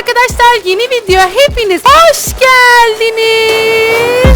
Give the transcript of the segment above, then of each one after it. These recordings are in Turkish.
arkadaşlar yeni video hepiniz hoş geldiniz.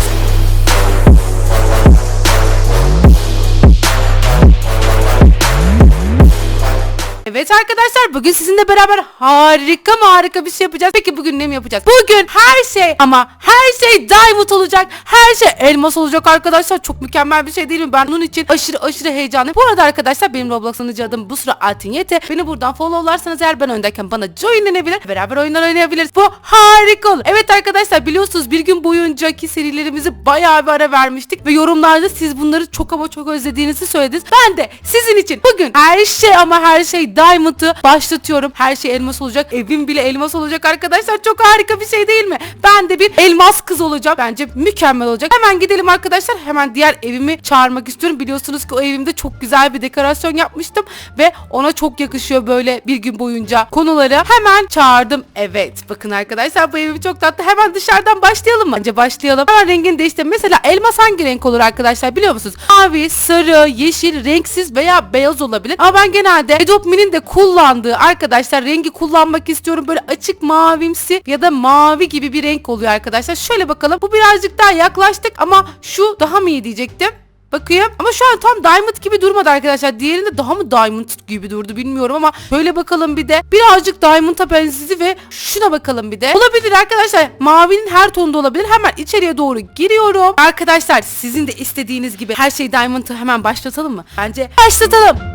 Evet arkadaşlar bugün sizinle beraber harika mı harika bir şey yapacağız. Peki bugün ne mi yapacağız? Bugün her şey ama her şey diamond olacak. Her şey elmas olacak arkadaşlar. Çok mükemmel bir şey değil mi? Ben bunun için aşırı aşırı heyecanlıyım. Bu arada arkadaşlar benim Roblox sunucu adım bu sıra Altin Yete. Beni buradan followlarsanız eğer ben öndeyken bana joinlenebilir. Beraber oyunlar oynayabiliriz. Bu harika olur. Evet arkadaşlar biliyorsunuz bir gün boyuncaki serilerimizi bayağı bir ara vermiştik. Ve yorumlarda siz bunları çok ama çok özlediğinizi söylediniz. Ben de sizin için bugün her şey ama her şey Diamond'ı başlatıyorum. Her şey elmas olacak. Evim bile elmas olacak arkadaşlar. Çok harika bir şey değil mi? Ben de bir elmas kız olacağım. Bence mükemmel olacak. Hemen gidelim arkadaşlar. Hemen diğer evimi çağırmak istiyorum. Biliyorsunuz ki o evimde çok güzel bir dekorasyon yapmıştım. Ve ona çok yakışıyor böyle bir gün boyunca konuları. Hemen çağırdım. Evet. Bakın arkadaşlar bu evim çok tatlı. Hemen dışarıdan başlayalım mı? Bence başlayalım. Hemen rengini değiştirelim. Mesela elmas hangi renk olur arkadaşlar biliyor musunuz? Mavi, sarı, yeşil, renksiz veya beyaz olabilir. Ama ben genelde Adobe Mi'nin de kullandığı arkadaşlar rengi kullanmak istiyorum. Böyle açık mavimsi ya da mavi gibi bir renk oluyor arkadaşlar. Şöyle bakalım. Bu birazcık daha yaklaştık ama şu daha mı iyi diyecektim. Bakayım. Ama şu an tam diamond gibi durmadı arkadaşlar. Diğerinde daha mı diamond gibi durdu bilmiyorum ama şöyle bakalım bir de. Birazcık diamond'a benzedi ve şuna bakalım bir de. Olabilir arkadaşlar. Mavinin her tonunda olabilir. Hemen içeriye doğru giriyorum. Arkadaşlar sizin de istediğiniz gibi her şey diamond'ı hemen başlatalım mı? Bence başlatalım.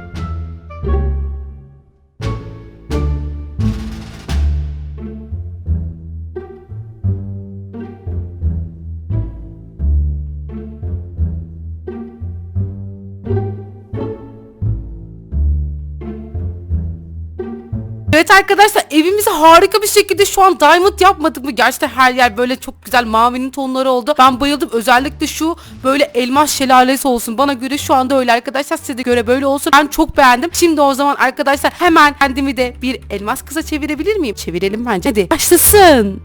Evet arkadaşlar evimizi harika bir şekilde şu an diamond yapmadık mı? Gerçekten her yer böyle çok güzel mavinin tonları oldu. Ben bayıldım. Özellikle şu böyle elmas şelalesi olsun. Bana göre şu anda öyle arkadaşlar. Size de göre böyle olsun. Ben çok beğendim. Şimdi o zaman arkadaşlar hemen kendimi de bir elmas kıza çevirebilir miyim? Çevirelim bence. Hadi başlasın.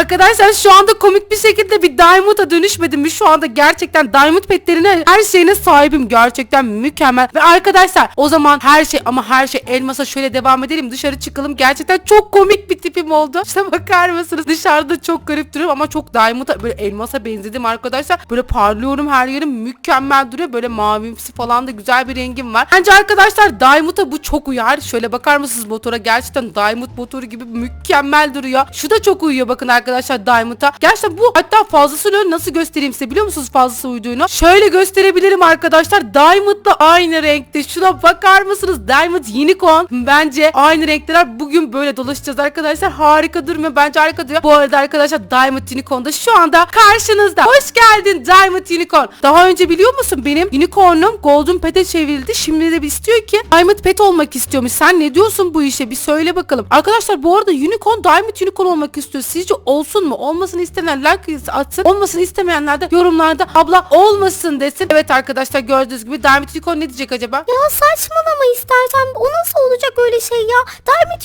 Arkadaşlar şu anda komik bir şekilde bir Diamond'a dönüşmedim mi? Şu anda gerçekten Diamond petlerine her şeyine sahibim. Gerçekten mükemmel. Ve arkadaşlar o zaman her şey ama her şey elmasa şöyle devam edelim. Dışarı çıkalım. Gerçekten çok komik bir tipim oldu. İşte bakar mısınız? Dışarıda çok garip duruyorum ama çok Diamond'a böyle elmasa benzedim arkadaşlar. Böyle parlıyorum her yerim mükemmel duruyor. Böyle mavimsi falan da güzel bir rengim var. Bence arkadaşlar Diamond'a bu çok uyar. Şöyle bakar mısınız motora? Gerçekten Diamond motoru gibi mükemmel duruyor. Şu da çok uyuyor bakın arkadaşlar Diamond'a. Gerçekten bu hatta fazlasını nasıl göstereyim size biliyor musunuz fazlası uyduğunu? Şöyle gösterebilirim arkadaşlar. Diamond'la aynı renkte. Şuna bakar mısınız? Diamond Unicorn. Bence aynı renkler. Bugün böyle dolaşacağız arkadaşlar. Harika durmuyor. Bence harika duruyor. Bu arada arkadaşlar Diamond Unicorn da şu anda karşınızda. Hoş geldin Diamond Unicorn. Daha önce biliyor musun benim Unicorn'um Golden Pet'e çevrildi. Şimdi de istiyor ki Diamond Pet olmak istiyormuş. Sen ne diyorsun bu işe? Bir söyle bakalım. Arkadaşlar bu arada Unicorn Diamond Unicorn olmak istiyor. Sizce olsun mu? Olmasını istemeyenler like atsın. Olmasını istemeyenler de yorumlarda abla olmasın desin. Evet arkadaşlar gördüğünüz gibi Unicorn ne diyecek acaba? Ya saçmalama istersen o nasıl olacak öyle şey ya?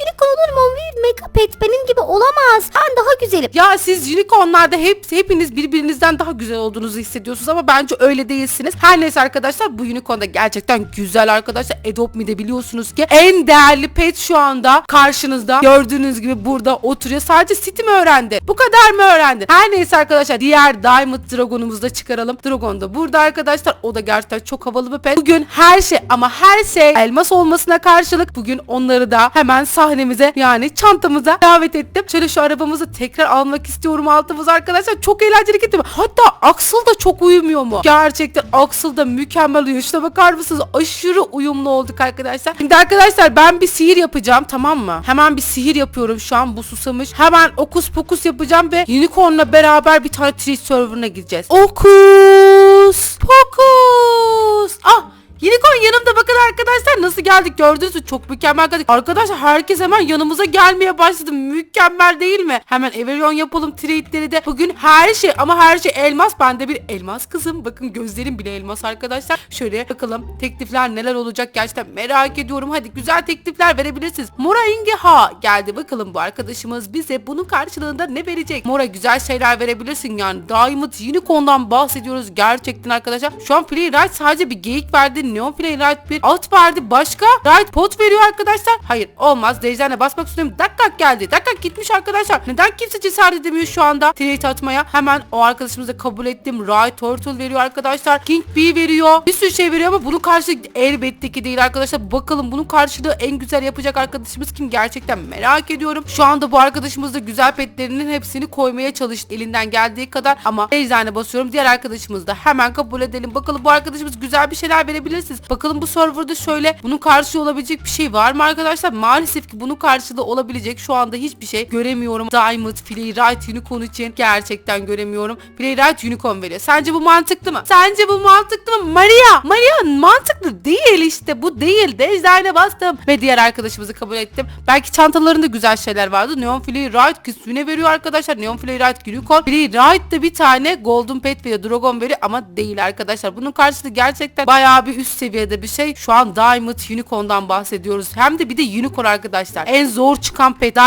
Unicorn olur mu? O bir mega pet benim gibi olamaz. Ben daha güzelim. Ya siz unicornlarda hep, hepiniz birbirinizden daha güzel olduğunuzu hissediyorsunuz ama bence öyle değilsiniz. Her neyse arkadaşlar bu unicorn da gerçekten güzel arkadaşlar. Adopt Me'de biliyorsunuz ki en değerli pet şu anda karşınızda. Gördüğünüz gibi burada oturuyor. Sadece City mi öğrendi? Bu kadar mı öğrendi? Her neyse arkadaşlar diğer Diamond Dragon'umuzu da çıkaralım. Dragon da burada arkadaşlar. O da gerçekten çok havalı bir pet. Bugün her şey ama her şey elmas olmasına karşılık bugün onları da hemen sahnemize yani çantamıza davet ettim. Şöyle şu arabamızı tekrar almak istiyorum altımıza arkadaşlar. Çok eğlenceli gitti? Hatta Axel da çok uyumuyor mu? Gerçekten Axel da mükemmel uyuyor. Şuna bakar mısınız? Aşırı uyumlu olduk arkadaşlar. Şimdi arkadaşlar ben bir sihir yapacağım tamam mı? Hemen bir sihir yapıyorum şu an bu susamış. Hemen okus pokus yapacağım ve Unicorn'la beraber bir tane Twitch serverına gideceğiz. Okus pokus. Ah Unicorn yanımda bakın arkadaşlar nasıl geldik gördünüz mü? Çok mükemmel geldik. Arkadaşlar herkes hemen yanımıza gelmeye başladı. Mükemmel değil mi? Hemen Everyon yapalım trade'leri de. Bugün her şey ama her şey elmas. Ben de bir elmas kızım. Bakın gözlerim bile elmas arkadaşlar. Şöyle bakalım teklifler neler olacak gerçekten merak ediyorum. Hadi güzel teklifler verebilirsiniz. Mora Ingeha geldi. Bakalım bu arkadaşımız bize bunun karşılığında ne verecek? Mora güzel şeyler verebilirsin yani. Diamond Unicorn'dan bahsediyoruz gerçekten arkadaşlar. Şu an Playwright sadece bir geyik verdi. Neon Playwright bir alt verdi. Başka Right pot veriyor arkadaşlar. Hayır olmaz. Dejder'e basmak istiyorum. Dakikak geldi. Dakikak gitmiş arkadaşlar. Neden kimse cesaret edemiyor şu anda trade atmaya? Hemen o arkadaşımızı da kabul ettim. Right Turtle veriyor arkadaşlar. King Bee veriyor. Bir sürü şey veriyor ama bunun karşılığı elbette ki değil arkadaşlar. Bakalım bunun karşılığı en güzel yapacak arkadaşımız kim? Gerçekten merak ediyorum. Şu anda bu arkadaşımız da güzel petlerinin hepsini koymaya çalıştı elinden geldiği kadar ama eczane basıyorum. Diğer arkadaşımız da hemen kabul edelim. Bakalım bu arkadaşımız güzel bir şeyler verebilirsiniz. Bakalım bu serverda şöyle bunun karşılığı olabilecek bir şey var mı arkadaşlar? Maalesef ki bunun karşılığı olabilecek şu anda hiçbir şey göremiyorum. Diamond, Playwright, Unicorn için gerçekten göremiyorum. Playwright Unicorn veriyor. Sence bu mantıklı mı? Sence bu mantıklı mı? Maria! Maria mantıklı değil işte. Bu değil. Eczane bastım. Ve diğer arkadaşımızı kabul ettim. Belki çantalarında güzel şeyler vardı. Neon Playwright küsüne veriyor arkadaşlar. Neon Playwright Unicorn. Playwright da bir tane Golden Pet veriyor. Dragon veriyor ama değil arkadaşlar. Bunun karşılığı gerçekten bayağı bir üst seviyede bir şey. Şu an Diamond Unicorn'dan bahsediyoruz. Hem de bir de Unicorn arkadaşlar. En zor çıkan pet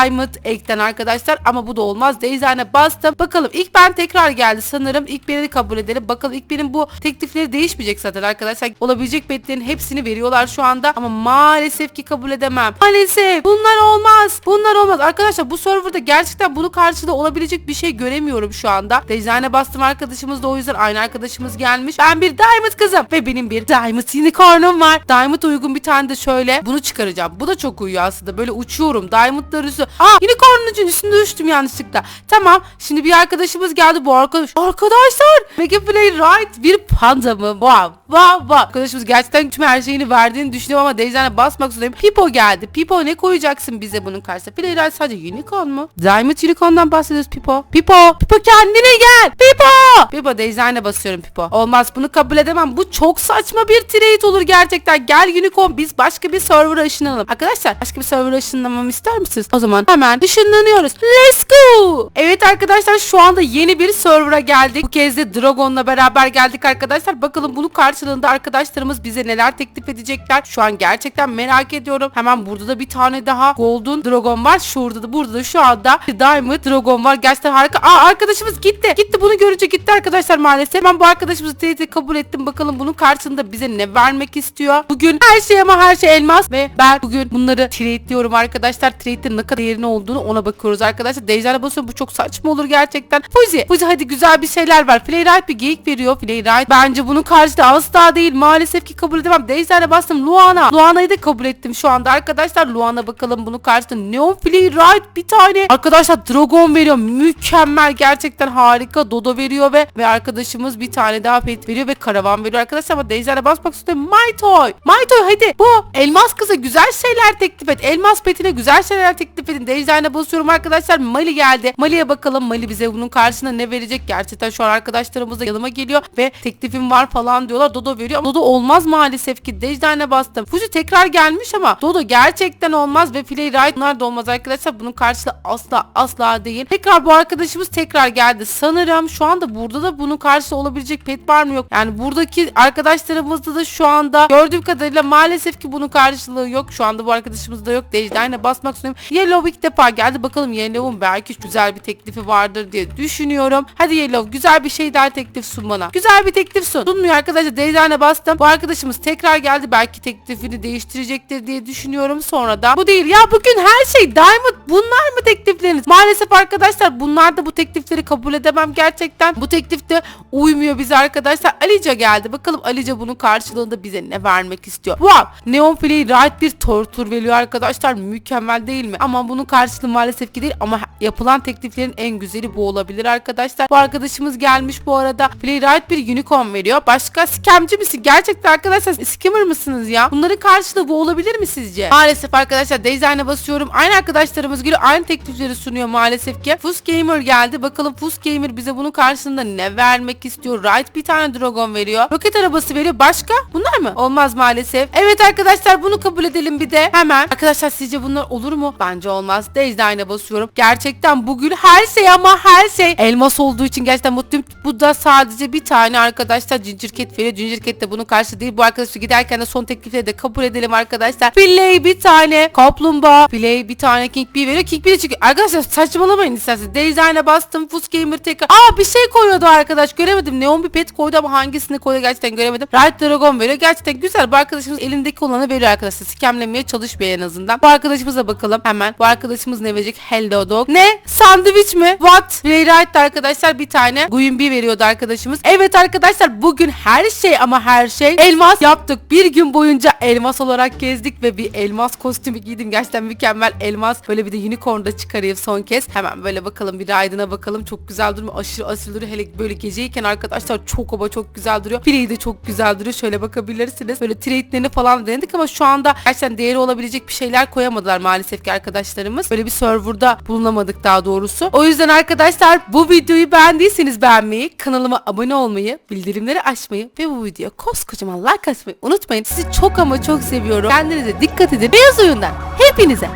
ekten arkadaşlar. Ama bu da olmaz. Deyzane bastım. Bakalım ilk ben tekrar geldi sanırım. İlk beni kabul edelim. Bakalım ilk benim bu teklifleri değişmeyecek zaten arkadaşlar. Olabilecek petlerin hepsini veriyorlar şu anda. Ama maalesef ki kabul edemem. Maalesef. Bunlar olmaz. Bunlar olmaz. Arkadaşlar bu serverda gerçekten bunu karşıda olabilecek bir şey göremiyorum şu anda. Deyzane bastım arkadaşımız da o yüzden aynı arkadaşımız gelmiş. Ben bir Diamond kızım ve benim bir Diamond unicornum var. Diamond uygun bir tane de şöyle bunu çıkaracağım. Bu da çok uyuyor aslında. Böyle uçuyorum. Diamondlar üstü. Aa unicornun üstünde düştüm yanlışlıkla. Tamam. Şimdi bir arkadaşımız geldi bu arkadaş. Arkadaşlar Mega Play Right bir panda mı? Wow. Wow. Wow. Arkadaşımız gerçekten tüm her şeyini verdiğini düşünüyorum ama Deyzen'e basmak zorundayım. Pipo geldi. Pipo ne koyacaksın bize bunun karşısına? Play Right sadece unicorn mu? Diamond Unicorn'dan bahsediyoruz Pipo. Pipo. Pipo kendine gel. Pipo. Pipo Deyzen'e basıyorum Pipo. Olmaz bunu kabul edemem. Bu çok saçma bir trade olur gerçekten. Gel unicorn biz başka bir server'a ışınlanalım. Arkadaşlar başka bir server'a ışınlanmamı ister misiniz? O zaman hemen ışınlanıyoruz. Let's go. Evet arkadaşlar şu anda yeni bir server'a geldik. Bu kez de Dragon'la beraber geldik arkadaşlar. Bakalım bunun karşılığında arkadaşlarımız bize neler teklif edecekler. Şu an gerçekten merak ediyorum. Hemen burada da bir tane daha Golden Dragon var. Şurada da burada da şu anda Diamond Dragon var. Gerçekten harika. Aa arkadaşımız gitti. Gitti bunu görünce gitti arkadaşlar maalesef. Ben bu arkadaşımızı TT kabul ettim. Bakalım bunun karşılığında bize ne vermek istiyor. Bugün her şey ama şey elmas ve ben bugün bunları trade'liyorum arkadaşlar. Trade'de ne kadar değerli olduğunu ona bakıyoruz arkadaşlar. Dejder'e basıyorum. Bu çok saçma olur gerçekten. Fuzi. Fuzi hadi güzel bir şeyler ver. Playwright bir geyik veriyor. Playwright bence bunun karşılığı asla değil. Maalesef ki kabul edemem. Dejder'e bastım. Luana. Luana'yı da kabul ettim şu anda arkadaşlar. Luana bakalım bunun karşılığı. Neon Playwright bir tane. Arkadaşlar Dragon veriyor. Mükemmel. Gerçekten harika. Dodo veriyor ve ve arkadaşımız bir tane daha pet veriyor ve karavan veriyor arkadaşlar ama Dejder'e basmak istiyorum. My Toy. My Toy hadi. Bu elmas kıza güzel şeyler teklif et. Elmas petine güzel şeyler teklif edin. Dejder'e basıyorum arkadaşlar. Mali geldi. Mali'ye bakalım. Mali bize bunun karşısında ne verecek? Gerçekten şu an arkadaşlarımız da yanıma geliyor ve teklifim var falan diyorlar. Dodo veriyor Dodo olmaz maalesef ki. Dejder'e bastım. Fuji tekrar gelmiş ama Dodo gerçekten olmaz ve Playwright bunlar da olmaz arkadaşlar. Bunun karşılığı asla asla değil. Tekrar bu arkadaşımız tekrar geldi. Sanırım şu anda burada da bunun karşılığı olabilecek pet var mı yok. Yani buradaki arkadaşlarımızda da şu anda gördüğüm kadarıyla maalesef ki bunun karşılığı yok. Şu anda bu arkadaşımızda yok. Dejder'e basmak istiyorum. Yellow ilk defa geldi. Bakalım Yellow'un belki güzel bir teklifi vardır diye düşünüyorum. Hadi Yellow güzel bir şey daha teklif sun bana. Güzel bir teklif sun. Sunmuyor arkadaşlar. Dejder'e bastım. Bu arkadaşımız tekrar geldi. Belki teklifini değiştirecektir diye düşünüyorum sonra da. Bu değil. Ya bugün her şey Diamond. Bunlar mı teklifleriniz? Maalesef arkadaşlar bunlar da bu teklifleri kabul edemem gerçekten. Bu teklif de uymuyor bize arkadaşlar. Alica geldi. Bakalım Alica bunun karşılığında bize ne vermek istiyor. Wow. Neon Play Right bir tortur veriyor arkadaşlar. Mükemmel değil mi? Ama bunun karşılığı maalesef ki değil. Ama yapılan tekliflerin en güzeli bu olabilir arkadaşlar. Bu arkadaşımız gelmiş bu arada. Play Right bir unicorn veriyor. Başka scamci misin? Gerçekten arkadaşlar scammer mısınız ya? Bunların karşılığı bu olabilir mi sizce? Maalesef arkadaşlar Design'e basıyorum. Aynı arkadaşlarımız gibi aynı teklifleri sunuyor maalesef ki. Fus Gamer geldi. Bakalım Fus Gamer bize bunun karşılığında ne vermek istiyor? Right bir tane Dragon veriyor. Roket arabası veriyor. Başka Bunlar mı? Olmaz maalesef. Evet arkadaşlar bunu kabul edelim bir de. Hemen. Arkadaşlar sizce bunlar olur mu? Bence olmaz. Dejdine'a basıyorum. Gerçekten bugün her şey ama her şey elmas olduğu için gerçekten mutluyum. Bu da sadece bir tane arkadaşlar Cat veriyor. Cat de bunun karşı değil. Bu arkadaşı giderken de son teklifleri de kabul edelim arkadaşlar. Play bir tane kaplumbağa. Play bir tane King Bee veriyor. King Bee de çıkıyor. Arkadaşlar saçmalamayın isterseniz. Dejdine'a bastım. Fus Gamer tekrar. Aa bir şey koyuyordu arkadaş. Göremedim. Neon bir pet koydu ama hangisini koydu gerçekten göremedim. Right Dragon veriyor. Gerçekten güzel. Bu arkadaşımız elindeki veriyor arkadaşlar. Skemlemeye çalışmıyor en azından. Bu arkadaşımıza bakalım hemen. Bu arkadaşımız ne verecek? Hello Dog. Ne? Sandviç mi? What? Play right arkadaşlar bir tane. Guyin veriyordu arkadaşımız. Evet arkadaşlar bugün her şey ama her şey elmas yaptık. Bir gün boyunca elmas olarak gezdik ve bir elmas kostümü giydim. Gerçekten mükemmel elmas. Böyle bir de unicorn da çıkarayım son kez. Hemen böyle bakalım bir Raydın'a bakalım. Çok güzel duruyor. Aşırı asil duruyor. Hele böyle geceyken arkadaşlar çok ama çok güzel duruyor. Play de çok güzel duruyor. Şöyle bakabilirsiniz. Böyle trade'lerini falan denedik ama şu anda gerçekten değeri olabilecek bir şeyler koyamadılar maalesef ki arkadaşlarımız. Böyle bir serverda bulunamadık daha doğrusu. O yüzden arkadaşlar bu videoyu beğendiyseniz beğenmeyi, kanalıma abone olmayı, bildirimleri açmayı ve bu videoya koskocaman like atmayı unutmayın. Sizi çok ama çok seviyorum. Kendinize dikkat edin. Beyaz oyundan hepinize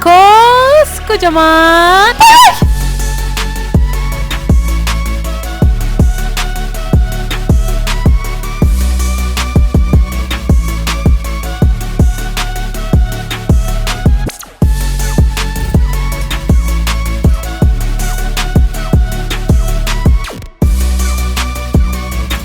koskocaman